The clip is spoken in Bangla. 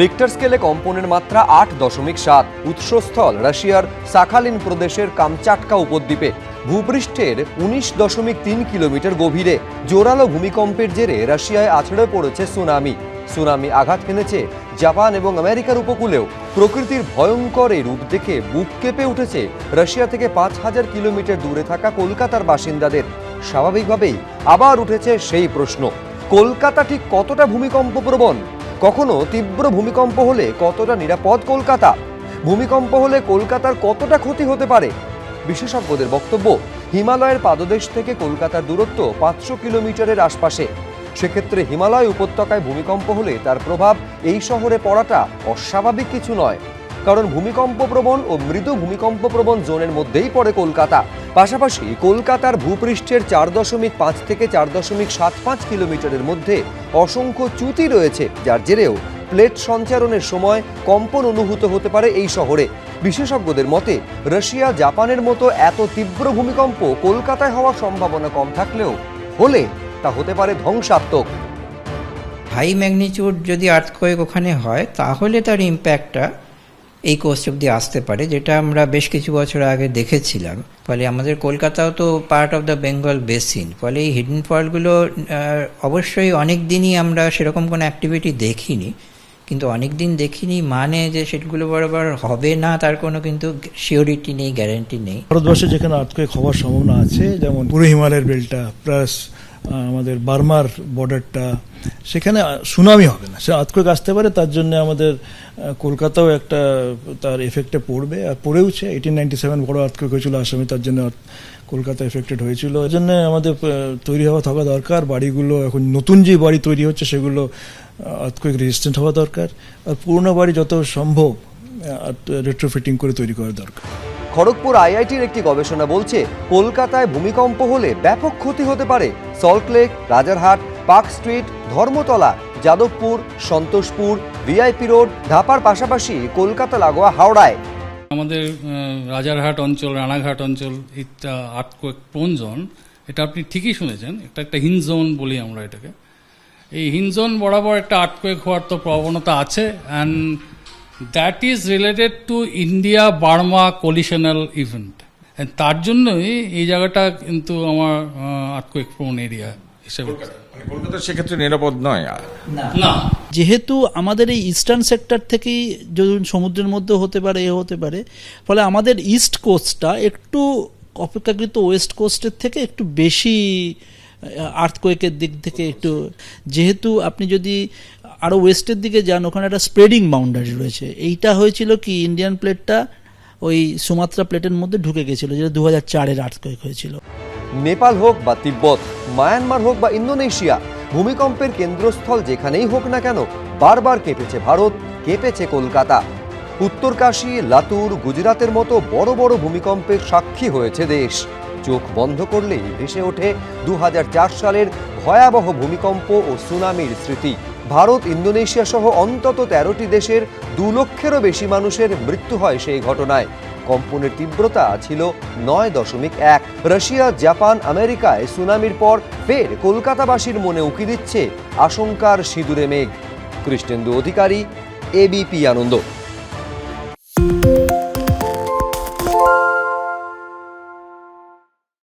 রিক্টার স্কেলে কম্পনের মাত্রা আট দশমিক সাত। উৎসস্থল রাশিয়ার সাখালিন প্রদেশের কামচাটকা উপদ্বীপে। ভূপৃষ্ঠের উনিশ দশমিক তিন কিলোমিটার গভীরে। জোরালো ভূমিকম্পের জেরে রাশিয়ায় আছড়ে পড়েছে সুনামি। সুনামি আঘাত হেনেছে জাপান এবং আমেরিকার উপকূলেও। প্রকৃতির ভয়ঙ্কর এই রূপ দেখে বুক কেঁপে উঠেছে রাশিয়া থেকে পাঁচ হাজার কিলোমিটার দূরে থাকা কলকাতার বাসিন্দাদের। স্বাভাবিকভাবেই আবার উঠেছে সেই প্রশ্ন, কলকাতা ঠিক কতটা ভূমিকম্প প্রবণ কখনো তীব্র ভূমিকম্প হলে কতটা নিরাপদ কলকাতা? ভূমিকম্প হলে কলকাতার কতটা ক্ষতি হতে পারে? বিশেষজ্ঞদের বক্তব্য, হিমালয়ের পাদদেশ থেকে কলকাতার দূরত্ব পাঁচশো কিলোমিটারের আশপাশে। সেক্ষেত্রে হিমালয় উপত্যকায় ভূমিকম্প হলে তার প্রভাব এই শহরে পড়াটা অস্বাভাবিক কিছু নয়। কারণ ভূমিকম্প প্রবণ ও মৃদু ভূমিকম্প প্রবণ জোনের মধ্যেই পড়ে কলকাতা। পাশাপাশি কলকাতার ভূপৃষ্ঠের চার দশমিক পাঁচ থেকে চার দশমিক সাত পাঁচ কিলোমিটারের মধ্যে অসংখ্য চ্যুতি রয়েছে, যার জেরেও প্লেট সঞ্চারণের সময় কম্পন অনুভূত হতে পারে এই শহরে। বিশেষজ্ঞদের মতে, রাশিয়া জাপানের মতো এত তীব্র ভূমিকম্প কলকাতায় হওয়ার সম্ভাবনা কম থাকলেও হলে তা হতে পারে ধ্বংসাত্মক। হাই ম্যাগনিচিউড যদি আর্থকোয়েক ওখানে হয়, তাহলে তার ইম্প্যাক্টটা এই কোর্স অব্দি আসতে পারে, যেটা আমরা বেশ কিছু বছর আগে দেখেছিলাম। ফলে আমাদের কলকাতাও তো part of the Bengal basin ফলে এই হিডেন ফলগুলো অবশ্যই অনেক দিনই আমরা সেরকম কোনো অ্যাক্টিভিটি দেখিনি। কিন্তু অনেক দিন দেখিনি মানে যে সেগুলো বরাবর হবে না, তার কোনো কিন্তু শিওরিটি নেই গ্যারেন্টি নেই। ভারতবর্ষে যেখানে আর্থকোয়েক হওয়ার সম্ভাবনা আছে, যেমন পুরো হিমালয়ের বেলটা প্লাস আমাদের বার্মার বর্ডারটা সেখানে সুনামি হবে না। সে আর্থকোয়েক আসতে পারে, তার জন্য আমাদের কলকাতাও একটা, তার এফেক্টে পড়বে, আর পড়েওছে। এইটিন নাইনটি সেভেন বড় আর্থকোয়েক হয়েছিল, আসামে তার জন্য কলকাতা এফেক্টেড হয়েছিল। এর জন্য আমাদের তৈরি হওয়া থাকা দরকার। বাড়িগুলো এখন নতুন যে বাড়ি তৈরি হচ্ছে, সেগুলো আর্থকোয়েক রেজিস্ট্যান্ট হওয়া দরকার। আর পুরনো বাড়ি যত সম্ভব রেট্রোফিটিং করে তৈরি করা দরকার। খড়গপুর আইআইটির একটি গবেষণা বলছে, কলকাতায় ভূমিকম্প হলে ব্যাপক ক্ষতি হতে পারে। Salt Lake Rajarhat, park street, Dharmatala, Jadavpur, Santoshpur, VIP road ধাপার পাশাপাশি কলকাতা লাগোয়া হাওড়ায়। আমাদের রাজারহাট অঞ্চল, রানাঘাট অঞ্চল এটা আর্থকোয়েক প্রোন জোন, এটা আপনি ঠিকই শুনেছেন, এটা একটা হিন জোন বলি আমরা এটাকে। এই হিন জোন বরাবর একটা আর্থকোয়েক হওয়ার তো প্রবণতা আছে and that is related to India Burma collisional event তার জন্যই এই জায়গাটা কিন্তু আমার আর্থকোয়েক প্রোন এরিয়া হিসেবে। মানে কলকাতা সেক্ষেত্রে নিরাপদ নয়। না। যেহেতু আমাদের এই ইস্টার্ন সেক্টর থেকেই যদি সমুদ্রের মধ্যে হতে পারে এ হতে পারে ফলে আমাদের ইস্ট কোস্টটা একটু অপেক্ষাকৃত ওয়েস্ট কোস্টের থেকে একটু বেশি আর্থকোয়েকের দিক থেকে একটু যেহেতু আপনি যদি আরও ওয়েস্টের দিকে যান, ওখানে একটা স্প্রেডিং বাউন্ডারি রয়েছে। এইটা হয়েছিল কি, ইন্ডিয়ান প্লেটটা ওই সুমাত্রা প্লেটের মধ্যে ঢুকে গেছিল, যেটা দু হাজার চারের আর্থকোয়েক হয়েছিল। নেপাল হোক বা তিব্বত, মায়ানমার হোক বা ইন্দোনেশিয়া, ভূমিকম্পের কেন্দ্রস্থল যেখানেই হোক না কেন, বারবার কেঁপেছে ভারত, কেঁপেছে কলকাতা। উত্তরকাশী, লাতুর, গুজরাতের মতো বড় বড় ভূমিকম্পের সাক্ষী হয়েছে দেশ। চোখ বন্ধ করলেই ভেসে ওঠে দু হাজার চার সালের ভয়াবহ ভূমিকম্প ও সুনামির স্মৃতি। ভারত, ইন্দোনেশিয়া সহ অন্তত তেরোটি দেশের দু লক্ষেরও বেশি মানুষের মৃত্যু হয় সেই ঘটনায়। কম্পনের তীব্রতা ছিল নয় দশমিক এক। রাশিয়া, জাপান, আমেরিকায় সুনামির পর ফের কলকাতাবাসীর মনে উঁকি দিচ্ছে আশঙ্কার সিঁদুরে মেঘ। কৃষ্ণেন্দু অধিকারী এবিপি আনন্দ।